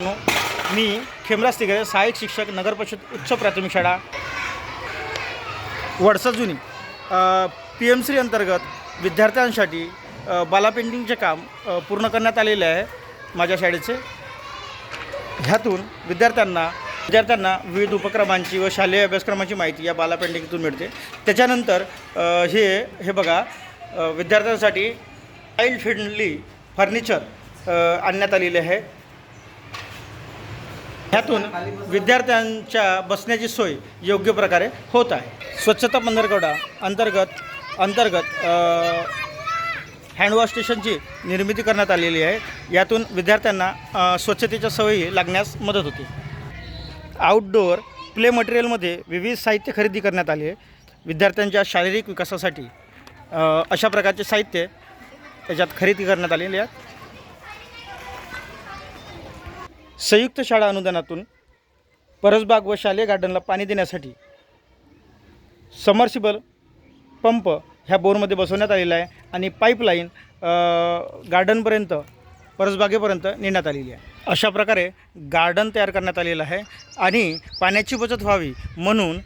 मी खेमराज तिगरे सहाय्यक शिक्षक नगर परिषद उच्च प्राथमिक शाळा वडसा जुनी. पी एम श्री अंतर्गत विद्यार्थ्यांसाठी बाला पेंटिंगचे काम पूर्ण करण्यात आलेले आहे माझ्या शाळेचे. ह्यातून विद्यार्थ्यांना विद्यार्थ्यांना विविध उपक्रमांची व शालेय अभ्यासक्रमाची माहिती या बाला पेंटिंगतून मिळते. त्याच्यानंतर हे हे बघा विद्यार्थ्यांसाठी चाइल्ड फ्रेंडली फर्निचर आणण्यात आलेले आहे. ह्यातून विद्यार्थ्यांच्या बसण्याची सोय योग्य प्रकारे होत आहे. स्वच्छता पंधरवडा अंतर्गत अंतर्गत हँडवॉश स्टेशनची निर्मिती करण्यात आलेली आहे. यातून विद्यार्थ्यांना स्वच्छतेच्या सवयी लागण्यास मदत होते. आउटडोअर प्ले मटेरियलमध्ये विविध साहित्य खरेदी करण्यात आले. आहे विद्यार्थ्यांच्या शारीरिक विकासासाठी अशा प्रकारचे साहित्य त्याच्यात खरेदी करण्यात आलेले आहेत. संयुक्त शाळा अनुदानातून परसबाग व शालेय गार्डनला पाणी देण्यासाठी समर्सिबल पंप ह्या बोरमध्ये बसवण्यात आलेला आहे आणि पाईपलाईन गार्डनपर्यंत परसबागेपर्यंत नेण्यात आलेली आहे. अशा प्रकारे गार्डन तयार करण्यात आलेलं आहे आणि पाण्याची बचत व्हावी म्हणून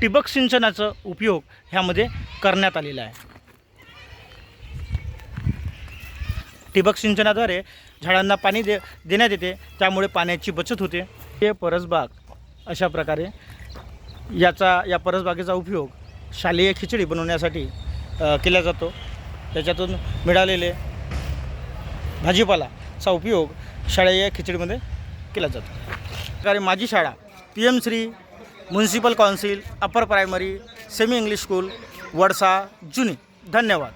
ठिबक सिंचनाचा उपयोग ह्यामध्ये करण्यात आलेला आहे. ठिबक सिंचनाद्वारे झाडांना पाणी दे देण्यात येते. त्यामुळे पाण्याची बचत होते. हे परसबाग अशा प्रकारे याचा या परसबागेचा उपयोग शालेय खिचडी बनवण्यासाठी केला जातो. त्याच्यातून मिळालेले भाजीपालाचा उपयोग शालेय खिचडीमध्ये केला जातो. प्रकारे माझी शाळा P M Shri municipal council upper primary semi English school Wadsa जुनी. धन्यवाद.